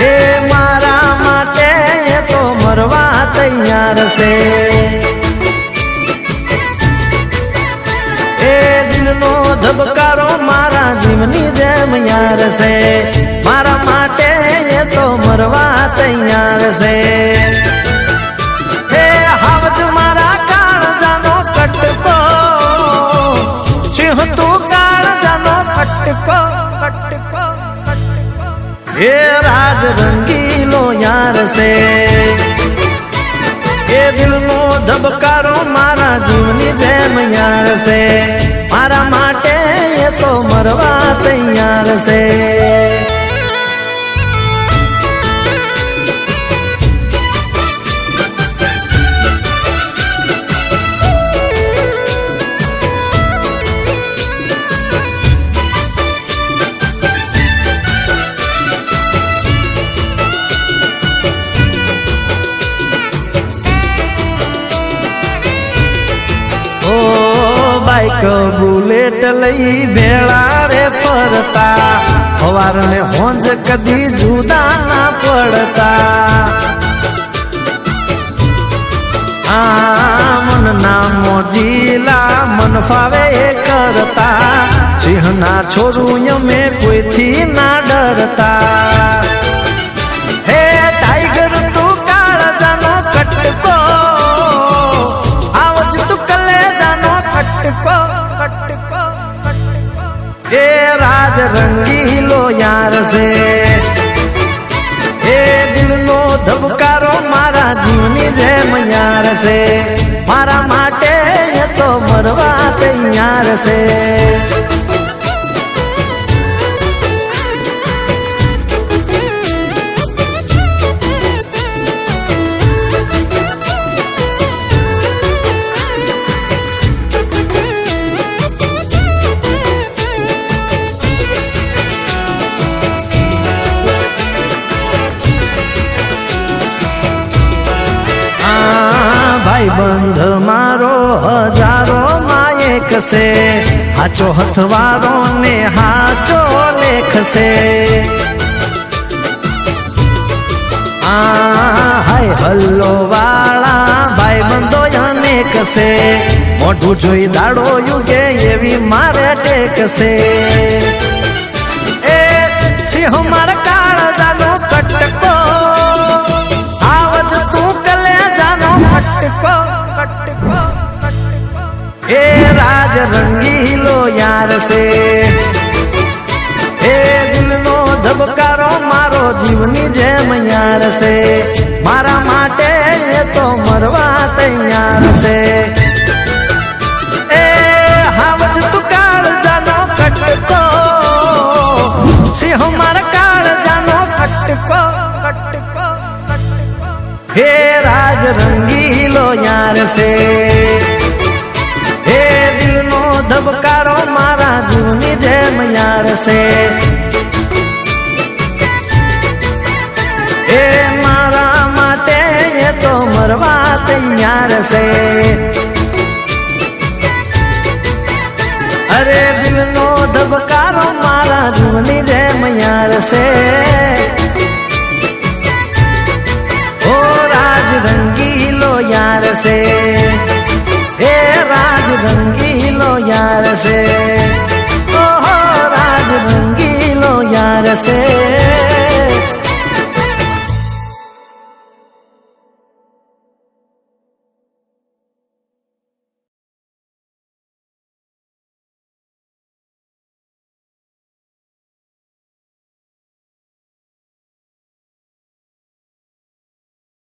હે મારા માટે એ તો મરવા તૈયાર છે એ દિલનો ધબકારો મારા જીવની જેમ યાર છે મારા માટે એ તો મરવા તૈયાર છે હે હાવજ મારા કાળજાનો કટકો સિંહ તું કાળજાનો કટકો કટકો કટકો હે રાજ રંગીલો યાર છે એ દિલનો ધબકારો મારા જીવની જેમ યાર છે મારા માટે એ તો મરવા તૈયાર છે બાઈક બુલેટ લઈ ભેળા રે ફરતા સવાર ને હોંજ કદી જુદા ના પડતા આ મન ના મોજીલા મન ફાવે એ કરતા સિંહના છોરું અમે કોઈથી ના ડરતા આ ભાઈ બંધ મારો હજારો છે હાચો હથવારો ને હાચો લેખશે. હાય હલ્લો વાળા, ભાઈ બંધો અનેક છે મોઢું જોઈ દાડો યુગે એવી મારે ટેકશે. એ સિંહ મારા કાળજાનો કટકો રંગીલો યાર છે એ દિલનો ધબકારો મારો જીવની જેમ યાર છે મારા માટે એ તો મરવા તૈયાર છે એ હાવજ તું કાળજાનો કટકો સિંહ મારા કાળજાનો કટકો કટકો કટકો હે રાજ રંગીલો યાર છે હે દિલનો ધબકારો મારા જીવની જેમ યાર છે. એ મારા માટે એ તો મરવા તૈયાર છે. અરે દિલનો ધબકારો મારા જીવની જેમ યાર છે. રંગીલો યાર છે ઓહો રાજ રંગીલો યાર છે